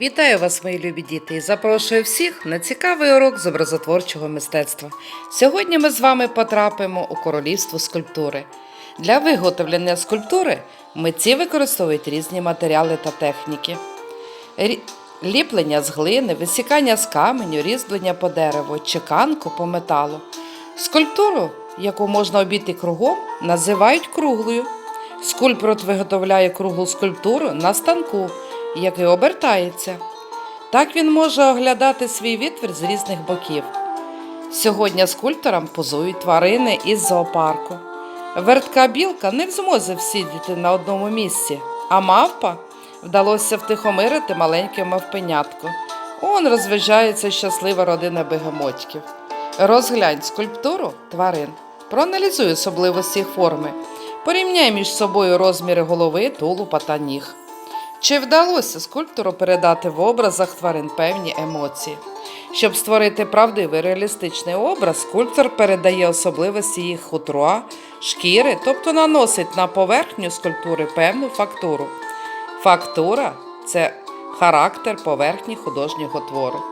Вітаю вас, мої любі діти, і запрошую всіх на цікавий урок з образотворчого мистецтва. Сьогодні ми з вами потрапимо у королівство скульптури. Для виготовлення скульптури митці використовують різні матеріали та техніки. Ліплення з глини, висікання з каменю, різьблення по дереву, чеканку по металу. Скульптуру, яку можна обійти кругом, називають круглою. Скульптор виготовляє круглу скульптуру на станку, який обертається. Так він може оглядати свій витвір з різних боків. Сьогодні скульпторам позують тварини із зоопарку. Вертка білка не в змозі всідіти на одному місці, а мавпа вдалося втихомирити маленьке мавпенятко. Он розважається щаслива родина бегемотьків. Розглянь скульптуру тварин. Проаналізуй особливості їх форми. Порівняй між собою розміри голови, тулупа та ніг. Чи вдалося скульптору передати в образах тварин певні емоції? Щоб створити правдивий реалістичний образ, скульптор передає особливості їх хутра, шкіри, тобто наносить на поверхню скульптури певну фактуру. Фактура це характер поверхні художнього твору.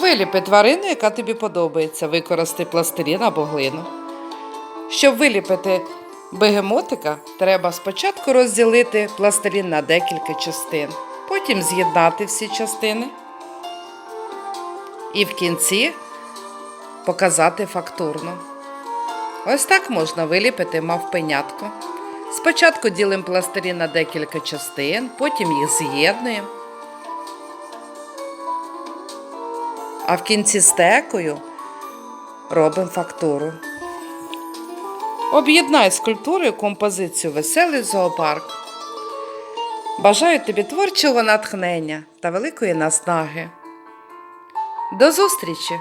Виліпи тварину, яка тобі подобається, використай пластилін або глину. Щоб виліпити бегемотика, треба спочатку розділити пластилін на декілька частин, потім з'єднати всі частини і в кінці показати фактурно. Ось так можна виліпити мавпенятко. Спочатку ділимо пластилін на декілька частин, потім їх з'єднуємо. А в кінці стекою робимо фактуру. Об'єднай скульптурою композицію Веселий зоопарк. Бажаю тобі творчого натхнення та великої наснаги. До зустрічі!